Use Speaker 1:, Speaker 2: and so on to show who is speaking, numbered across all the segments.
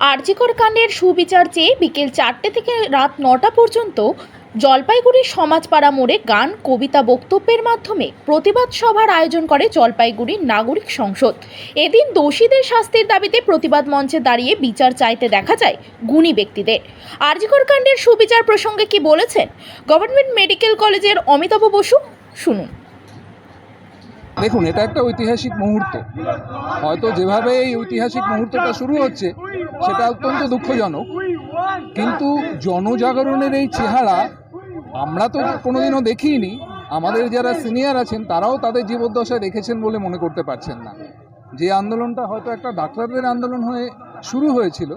Speaker 1: আরজিকর কাণ্ডের সুবিচার চেয়ে বিকেল চারটে থেকে রাত নটা পর্যন্ত জলপাইগুড়ির সমাজপাড়া মোড়ে গান, কবিতা বক্তব্যের মাধ্যমে প্রতিবাদ সভার আয়োজন করে জলপাইগুড়ির নাগরিক সংসদ। এদিন দোষীদের শাস্তির দাবিতে প্রতিবাদ মঞ্চে দাঁড়িয়ে বিচার চাইতে দেখা যায় গুণী ব্যক্তিদের। আরজিকর কাণ্ডের সুবিচার প্রসঙ্গে কি বলেছেন? গভর্নমেন্ট মেডিকেল কলেজের অমিতাভ বসু, শুনুন।
Speaker 2: দেখুন, এটা একটা ঐতিহাসিক মুহূর্ত। হয়তো যেভাবে এই ঐতিহাসিক মুহূর্তটা শুরু হচ্ছে সেটা অত্যন্ত দুঃখজনক। কিন্তু জনজাগরণের এই চেহারা আমরা তো কোনোদিনও দেখিনি। আমাদের যারা সিনিয়র আছেন তারাও তাদের জীবদ্দশায় দেখেছেন বলে মনে করতে পারছেন না। যে আন্দোলনটা হয়তো একটা ডাক্তারদের আন্দোলন হয়ে শুরু হয়েছিল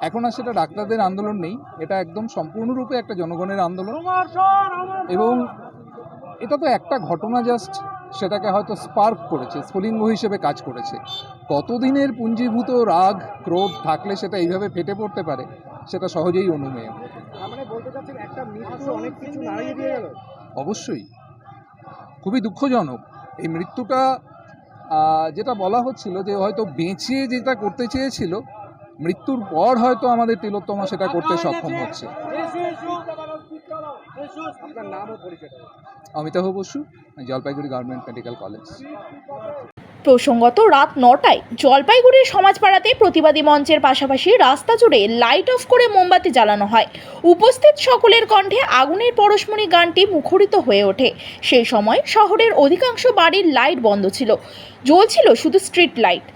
Speaker 2: এখন আর সেটা ডাক্তারদের আন্দোলন নেই। এটা একদম সম্পূর্ণরূপে একটা জনগণের আন্দোলন। এবং এটা তো একটা ঘটনা জাস্ট সেটাকে হয়তো স্পার্ক করেছে স্ফুলিঙ্গ হিসেবে কাজ করেছে। কতদিনের পুঞ্জীভূত রাগ ক্রোধ থাকলে সেটা এইভাবে ফেটে পড়তে পারে সেটা সহজেই অনুমেয়।
Speaker 3: মানে বলতে চাচ্ছেন একটা মৃত্যু অনেক কিছু নাড়িয়ে দিয়ে গেল?
Speaker 2: অবশ্যই। খুবই দুঃখজনক। এই মৃত্যুটা যেটা বলা হচ্ছিল যে হয়তো বেঁচে যেটা করতে চেয়েছিল মৃত্যুর পর হয়তো আমাদের তিলোত্তমা সেটা করতে সক্ষম হচ্ছে।
Speaker 3: আপনার নাম ও পরিচয়
Speaker 2: Amitabh Basu Jalpaiguri government medical college
Speaker 1: প্রসঙ্গত রাত নটায় জলপাইগুড়ির সমাজপাড়াতে প্রতিবাদী মঞ্চের পাশাপাশি রাস্তা জুড়ে লাইট অফ করে মোমবাতি জ্বালানো হয়। উপস্থিত সকলের কণ্ঠে আগুনের পরশমণি গানটি মুখরিত হয়ে ওঠে। সেই সময় শহরের অধিকাংশ বাড়ির লাইট বন্ধ ছিল। জ্বলছিল শুধু স্ট্রিট লাইট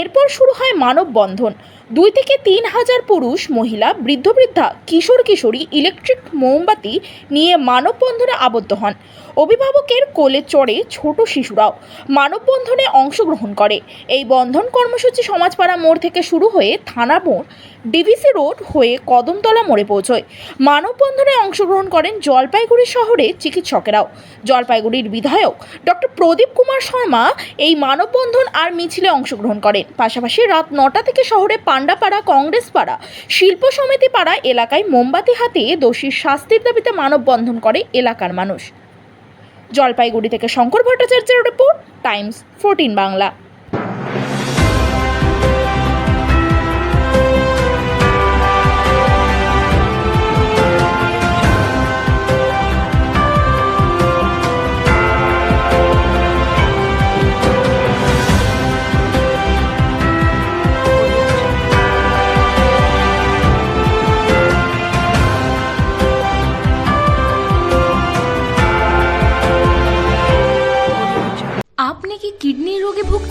Speaker 1: এরপর শুরু হয় মানববন্ধন। দুই থেকে তিন হাজার পুরুষ, মহিলা, বৃদ্ধ, বৃদ্ধা, কিশোর, কিশোরী, ইলেকট্রিক মোমবাতি নিয়ে মানববন্ধনে আবদ্ধ হন। অভিভাবকের কোলে চড়ে ছোট শিশুরাও মানববন্ধনে অংশগ্রহণ করে। এই বন্ধন কর্মসূচি সমাজপাড়া মোড় থেকে শুরু হয়ে থানা মোড়, ডিভিসি রোড হয়ে কদমতলা মোড়ে পৌঁছয়। মানববন্ধনে অংশগ্রহণ করেন জলপাইগুড়ি শহরে চিকিৎসকেরাও। জলপাইগুড়ির বিধায়ক ডক্টর প্রদীপ কুমার শর্মা এই মানববন্ধন আর মিছিলে অংশগ্রহণ করেন। পাশাপাশি রাত নটা থেকে শহরে পান্ডাপাড়া কংগ্রেস পাড়া শিল্প সমিতি পাড়া এলাকায় মোমবাতি হাতিয়ে দোষীর শাস্তির দাবিতে মানববন্ধন করে এলাকার মানুষ। জলপাইগুড়ি থেকে শঙ্কর ভট্টাচার্যের রিপোর্ট, টাইমস ফোরটিন বাংলা।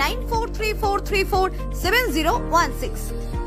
Speaker 4: 9434347016.